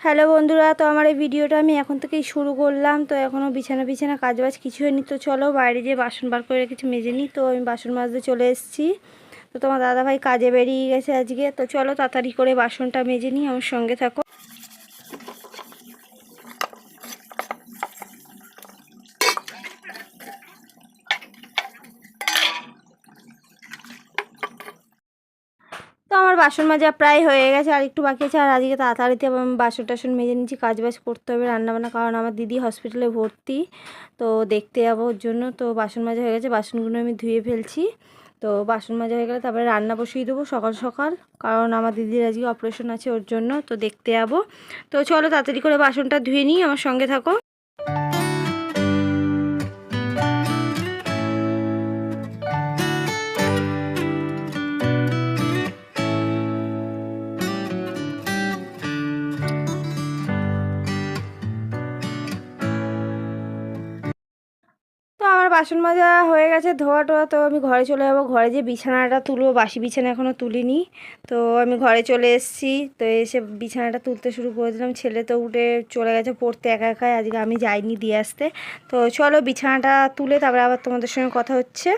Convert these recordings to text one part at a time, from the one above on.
Hello বন্ধুরা, তো আমার এই ভিডিওটা আমি এখন থেকেই শুরু করলাম। তো এখনও বিছানা বিছানা কাজবাজ কিছু হয়নি তো চলো বাইরে যে বাসন বার করে কিছু মেজে নিই। তো আমি বাসন মাজতে চলে এসেছি। তো তোমার দাদাভাই কাজে বেরিয়ে গেছে আজকে। তো চলো তাড়াতাড়ি করে বাসনটা মেজে নিই, আমার সঙ্গে থাকো। বাসন মাজা প্রায় হয়ে গেছে, আর একটু বাকি আছে। আর আজকে তাড়াতাড়িতে আমি বাসন টাসন মেজে নিচ্ছি, কাজ বাজ করতে হবে রান্নাবান্না, কারণ আমার দিদি হসপিটালে ভর্তি। তো দেখতে যাব ওর জন্য। তো বাসন মাজা হয়ে গেছে, বাসনগুলো আমি ধুয়ে ফেলছি। তো বাসন মাজা হয়ে গেলে তারপরে রান্না বসিয়ে দেবো সকাল সকাল, কারণ আমার দিদির আজকে অপারেশন আছে ওর জন্য। তো দেখতে যাব। তো চলো তাড়াতাড়ি করে বাসনটা ধুয়ে নিই, আমার সঙ্গে থাকো। বাসন মাজা হয়ে গেছে, ধোয়া টোয়া, তো আমি ঘরে চলে যাব। ঘরে যে বিছানাটা তুলবো, বাসি বিছানা এখনও তুলিনি। তো আমি ঘরে চলে এসেছি, তো এসে বিছানাটা তুলতে শুরু করে দিলাম। ছেলে তো উঠে চলে গেছে পড়তে একা একাই, আজকে আমি যাইনি দিয়ে আসতে। তো চলো বিছানাটা তুলে, তারপরে আবার তোমাদের সঙ্গে কথা হচ্ছে।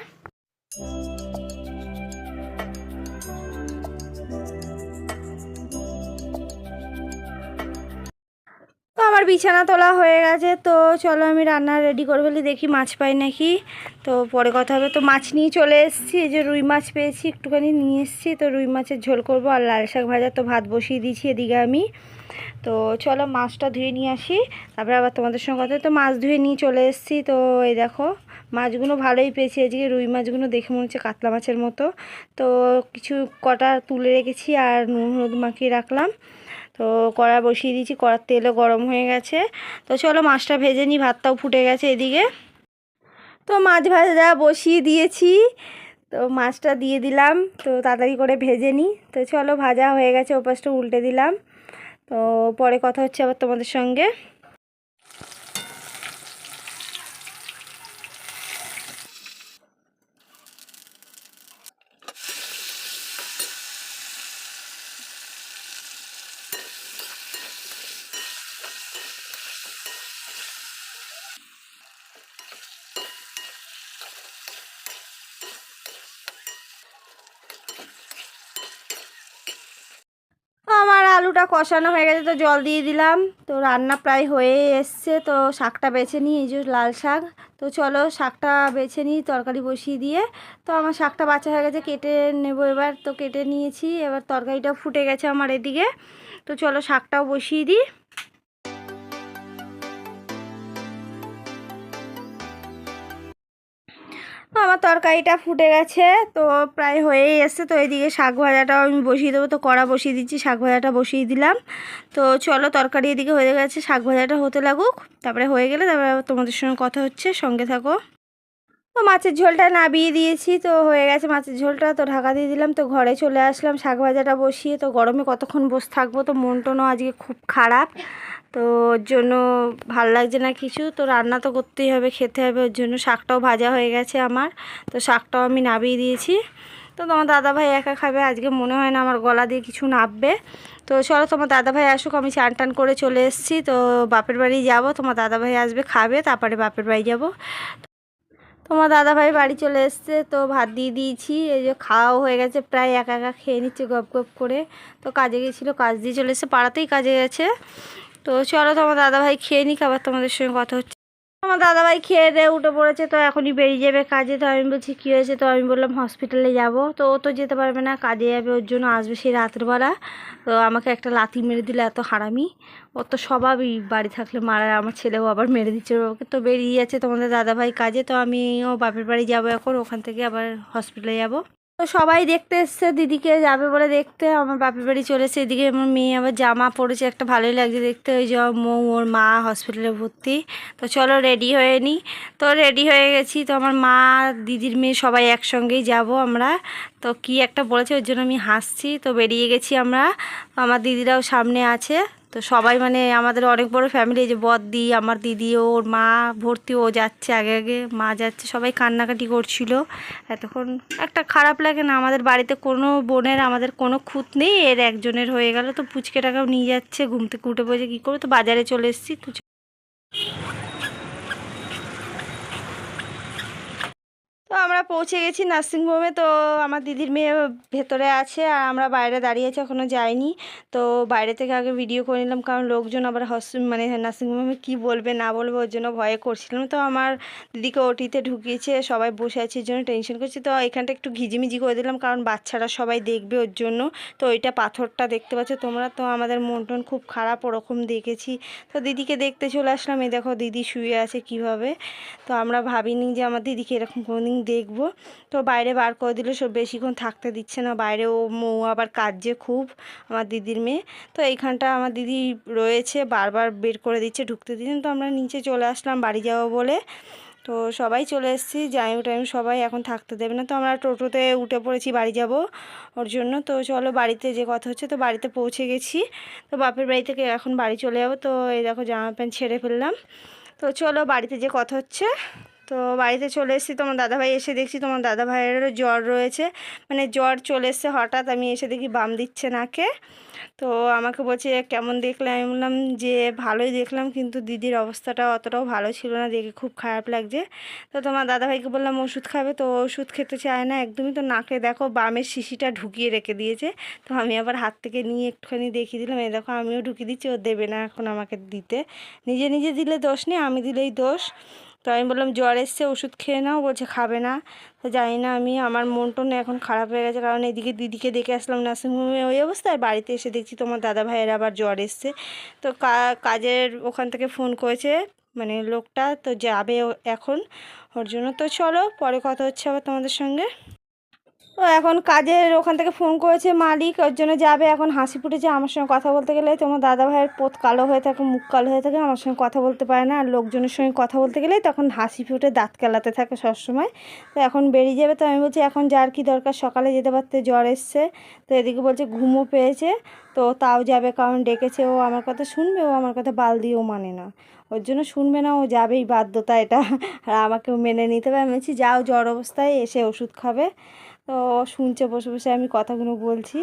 আমার বিছানা তোলা হয়ে গেছে, তো চলো আমি রান্না রেডি করে ফেলি দেখি মাছ পাই নাকি। তো পরে কথা হবে, তো মাছ নিয়ে চলে এসেছি, এই যে রুই মাছ পেয়েছি, একটুখানি নিয়ে এসেছি, তো রুই মাছের ঝোল করব আর লাল শাক ভাজা, তো ভাত বসিয়ে দিয়েছি এদিকে আমি। তো চলো মাছটা ধুয়ে নিয়ে আসি, তারপরে আবার তোমাদের সঙ্গে কথা তো মাছ ধুয়ে নিয়ে চলে এসেছি, তো এই দেখো, মাছগুলো ভালোই পেয়েছি আজকে রুই মাছগুলো দেখে মনে হচ্ছে কাতলা মাছের মতো। তো কিছু কটা তুলে রেখেছি আর নুন, হলুদ মাখিয়ে রাখলাম। তো কড়া বসিয়ে দিয়েছি, কড়ার তেলও গরম হয়ে গেছে। তো চলো মাছটা ভেজে নিই, ভাতটাও ফুটে গেছে এদিকে। তো মাছ ভাজা বসিয়ে দিয়েছি, তো মাছটা দিয়ে দিলাম, তো তাড়াতাড়ি করে ভেজে নিই। তো চলো ভাজা হয়ে গেছে, ওপাশটা উল্টে দিলাম। তো পরে কথা হচ্ছে আবার তোমাদের সঙ্গে আমার আলুটা কষানো হয়ে গেছে, তো জল দিয়ে দিলাম। তো রান্না প্রায় হয়ে এসছে, তো শাকটা বেছে নিই, এই যে লাল শাক। তো চলো শাকটা বেছে নিই, তরকারি বসিয়ে দিয়ে। তো আমার শাকটা বাছা হয়ে গেছে, কেটে নেব এবার। তো কেটে নিয়েছি, এবার তরকারিটা ফুটে গেছে আমার এদিকে। তো চলো শাকটাও বসিয়ে দিই। আমার তরকারিটা ফুটে গেছে, তো প্রায় হয়েই এসছে। তো এইদিকে শাক ভাজাটাও আমি বসিয়ে দেবো। তো কড়া বসিয়ে দিচ্ছি, শাক ভাজাটা বসিয়ে দিলাম। তো চলো তরকারি এদিকে হয়ে গেছে, শাক ভাজাটা হতে লাগুক। তারপরে হয়ে গেলে তারপরে তোমাদের সঙ্গে কথা হচ্ছে, সঙ্গে থাকো। তো মাছের ঝোলটা নাবিয়ে দিয়েছি, তো হয়ে গেছে মাছের ঝোলটা। তো ঢাকা দিয়ে দিলাম, তো ঘরে চলে আসলাম, শাক ভাজাটা বসিয়ে। তো গরমে কতক্ষণ বসে থাকব তো মন টনও আজকে খুব খারাপ। তো ওর জন্য ভালো লাগছে না কিছু। তো রান্না তো করতেই হবে, খেতে হবে ওর জন্য। শাকটাও ভাজা হয়ে গেছে আমার। তো শাকটাও আমি নাবিয়ে দিয়েছি। তো তোমার দাদাভাই একা খাবে, আজকে মনে হয় না আমার গলা দিয়ে কিছু নাববে। তো চলো তোমার দাদাভাই আসুক, আমি চান টান করে চলে এসেছি। তো বাপের বাড়ি যাব, তোমার দাদাভাই আসবে, খাবে, তারপরে বাপের বাড়ি যাব। তোমার দাদাভাই বাড়ি চলে এসছে, তো ভাত দিয়ে দিয়েছি। এই যে খাওয়াও হয়ে গেছে, প্রায় একা একা খেয়ে নিচ্ছে গপ গপ করে। তো কাজে গেছিল, কাজ দিয়ে চলে এসছে, পাড়াতেই কাজে গেছে। তো চলো তোমার দাদাভাই খেয়ে নিক, আবার তোমাদের সঙ্গে কথা হচ্ছে। আমার দাদাভাই খেয়ে দিয়ে উঠে পড়েছে, তো এখনই বেরিয়ে যাবে কাজে। তো আমি বলছি, কী হয়েছে? তো আমি বললাম হসপিটালে যাব। তো ও তো যেতে পারবে না, কাজে যাবে ওর জন্য, আসবে সেই রাত্রবেলা তো আমাকে একটা লাথি মেরে দিলে, এত হারামি। ও তো স্বভাবই বাড়ি থাকলে মারা, আমার ছেলেও আবার মেরে দিচ্ছে ওকে। তো বেরিয়ে যাচ্ছে তোমাদের দাদাভাই কাজে, তো আমিও বাপের বাড়ি যাব এখন, ওখান থেকে আবার হসপিটালে যাব। তো সবাই দেখতে এসছে, দিদিকে যাবে বলে দেখতে। আমার বাপের বাড়ি চলেছে এদিকে আমার মেয়ে আবার জামা পরেছে একটা ভালোই লাগছে দেখতে। ওই যে মৌ, ওর মা হসপিটালে ভর্তি। তো চলো রেডি হয়ে নিই তো রেডি হয়ে গেছি। তো আমার মা, দিদির মেয়ে সবাই একসঙ্গেই যাব আমরা। তো কি একটা বলেছে, ওর জন্য আমি হাসছি। তো বেরিয়ে গেছি আমরা। আমার দিদিরাও সামনে আছে। তো সবাই মানে আমাদের অনেক বড় ফ্যামিলি যে বদি আমার দিদি, ওর মা ভর্তি, ও যাচ্ছে আগে আগে, মা যাচ্ছে, সবাই কান্নাকাটি করছিল। এতক্ষণ একটা খারাপ লাগে না, আমাদের বাড়িতে কোনো বোনের, আমাদের কোনো খুঁত নেই, এর একজনের হয়ে গেল, তো পুচকে টাকাও নিয়ে যাচ্ছে, ঘুম থেকে উঠে পড়েছে কী করব তো বাজারে চলে এসেছি, তো তো আমরা পৌঁছে গেছি নার্সিংহোমে। তো আমার দিদির মেয়ে ভেতরে আছে আর আমরা বাইরে দাঁড়িয়ে আছি এখনও যাইনি। তো বাইরে থেকে আগে ভিডিও করে নিলাম, কারণ লোকজন আবার হস মানে নার্সিংহোমে কি বলবে, না বলবে, ওর জন্য ভয়ে করছিলাম। তো আমার দিদিকে ওটিতে ঢুকিয়েছে, সবাই বসে আছে, এর জন্য টেনশন করছি। তো এখানটা একটু ঘিজিমিজি করে দিলাম, কারণ বাচ্চারা সবাই দেখবে ওর জন্য। তো ওইটা পাথরটা দেখতে পাচ্ছ তোমরা, তো আমাদের মন টন খুব খারাপ, ওরকম দেখেছি। তো দিদিকে দেখতে চলে আসলাম, এই দেখো দিদি শুয়ে আছে কীভাবে। তো আমরা ভাবিনি যে আমার দিদিকে এরকম কোনোদিন দেখব। তো বাইরে বার করে দিলে সব বেশিক্ষণ থাকতে দিচ্ছে না। বাইরে ও মৌ আবার কাজে খুব, আমার দিদির মেয়ে। তো এইখানটা আমার দিদি রয়েছে, বারবার বের করে দিচ্ছে, ঢুকতে দিচ্ছেন তো আমরা নিচে চলে আসলাম বাড়ি যাব বলে। তো সবাই চলে এসেছি জাইমু টাইম সবাই এখন থাকতে দেবে না। তো আমরা টোটোতে উঠে পড়েছি, বাড়ি যাব ওর জন্য। তো চলো বাড়িতে যে কথা হচ্ছে, তো বাড়িতে পৌঁছে গেছি। তো বাপের বাড়ি থেকে এখন বাড়ি চলে যাব। তো এই দেখো, জামা প্যান্ট ছেড়ে ফেললাম। তো চলো বাড়িতে যে কথা হচ্ছে তো বাড়িতে চলে এসেছি, তোমার দাদাভাই এসে দেখছি তোমার দাদাভাইয়েরও জ্বর রয়েছে। মানে জ্বর চলে এসছে হঠাৎ, আমি এসে দেখি বাম দিচ্ছে নাকে। তো আমাকে বলছে, কেমন দেখলাম আমি বললাম, যে ভালোই দেখলাম, কিন্তু দিদির অবস্থাটা অতটাও ভালো ছিল না, দেখে খুব খারাপ লাগছে। তো তোমার দাদাভাইকে বললাম, ওষুধ খাবে তো? ওষুধ খেতে চায় না, একদমই তো নাকে দেখো বামের শিশিটা ঢুকিয়ে রেখে দিয়েছে। তো আমি আবার হাত থেকে নিয়ে একটুখানি দেখিয়ে দিলাম, এই দেখো, আমিও ঢুকিয়ে দিচ্ছি, ও দেবে না এখন আমাকে দিতে। নিজে নিজে দিলে দোষ নেই, আমি দিলেই দোষ। তো আমি বললাম, জ্বর এসছে, ওষুধ খেয়ে নাও। বলছে, খাবে না। তো জানি না আমি, আমার মন টন এখন খারাপ হয়ে গেছে, কারণ এদিকে দিদিকে দেখে আসলাম নার্সিংহোমে। ওই অবস্থায় বাড়িতে এসে দেখছি তোমার দাদা ভাইয়ের আবার জ্বর এসছে। তো কাজের ওখান থেকে ফোন করেছে মানে লোকটা তো যাবে এখন ওর জন্য। তো চলো, পরে কথা হচ্ছে আবার তোমাদের সঙ্গে। তো এখন কাজের ওখান থেকে ফোন করেছে মালিক, ওর জন্য যাবে, এখন হাসি ফুটেছে আমার সঙ্গে কথা বলতে গেলে। তোমার দাদা ভাইয়ের পোত কালো হয়ে থাকে, মুখ কালো হয়ে থাকে, আমার সঙ্গে কথা বলতে পারে না। আর লোকজনের সঙ্গে কথা বলতে গেলে তখন হাসি ফুটে, দাঁত কেলাতে থাকে সবসময়। তো এখন বেরিয়ে যাবে, তো আমি বলছি, এখন যার কি দরকার, সকালে যেতে পারতে জ্বর এসছে। তো এদিকে বলছে, ঘুমও পেয়েছে। তো তাও যাবে, কারণ ডেকেছে, ও আমার কথা শুনবে, ও আমার কথা বাল দিয়েও মানে না। ওর জন্য শুনবে না, ও যাবেই, বাধ্যতা এটা। আর আমাকেও মেনে নিতে হবে। আমি বলছি, যাও, জ্বর অবস্থায়, এসে ওষুধ খাবে। তো শুনছে বসে বসে আমি কথাগুলো বলছি।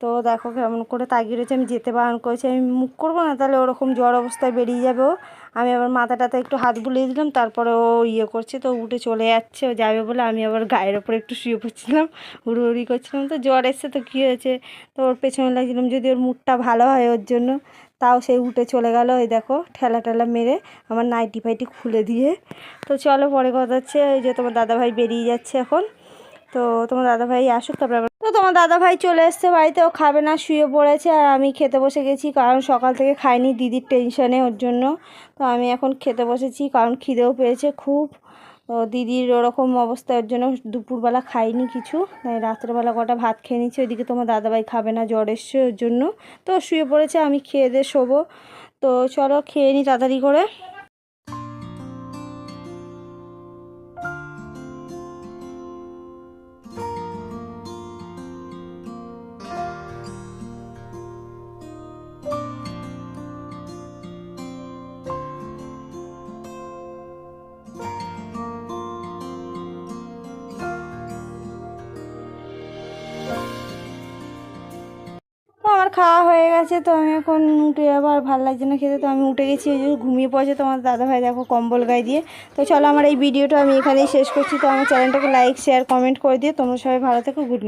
তো দেখো কেমন করে তাগিয়ে রয়েছে, আমি যেতে বারণ করেছি, আমি মুখ করব না, তাহলে ওরকম জ্বর অবস্থায় বেরিয়ে যাবে ও। আমি আবার মাথাটাতে একটু হাত বুলিয়ে দিলাম, তারপরে ও ইয়ে করছে, তো উঠে চলে যাচ্ছে, ও যাবে বলে আমি আবার গায়ের ওপরে একটু শুয়ে পড়ছিলাম হুড়ি করছিলাম। তো জ্বর এসছে তো কী হয়েছে? তো ওর পেছনে লাগছিলাম, যদি ওর মুডটা ভালো হয় ওর জন্য। তাও সে উঠে চলে গেল ওই দেখো, ঠেলা ঠেলা মেরে আমার নাইটি ফাইটি খুলে দিয়ে। তো চলো পরে কথা হচ্ছে ওই যে তোমার দাদাভাই বেরিয়ে যাচ্ছে এখন। তো তোমার দাদাভাই আসুক, তারপরে তো তোমার দাদাভাই চলে এসছে বাড়িতে, ও খাবে না, শুয়ে পড়েছে, আর আমি খেতে বসে গেছি, কারণ সকাল থেকে খাইনি দিদির টেনশনে ওর জন্য। তো আমি এখন খেতে বসেছি, কারণ খিদেও পেয়েছে খুব। তো দিদির ওরকম অবস্থা, ওর জন্য দুপুরবেলা খাইনি কিছু। তাই রাত্রেবেলা কটা ভাত খেয়ে নিচ্ছি, ওইদিকে তোমার দাদাভাই খাবে না, জ্বর এসছে ওর জন্য। তো শুয়ে পড়েছে, আমি খেয়ে দিয়ে শোবো। তো চলো, খেয়ে নিই তাড়াতাড়ি করে। আমার খাওয়া হয়ে গেছে, তো আমি এখন উঠে আবার ভালো লাগছে না খেতে, তো আমি উঠে গেছি ওই ঘুমিয়ে পড়েছে তোমার দাদাভাই দেখো কম্বল গায়ে দিয়ে। তো চলো আমার এই ভিডিওটা আমি এখানেই শেষ করছি, তো আমার চ্যানেলটাকে লাইক শেয়ার কমেন্ট করে দিয়ে তোমরা সবাই ভালো থেকো গুড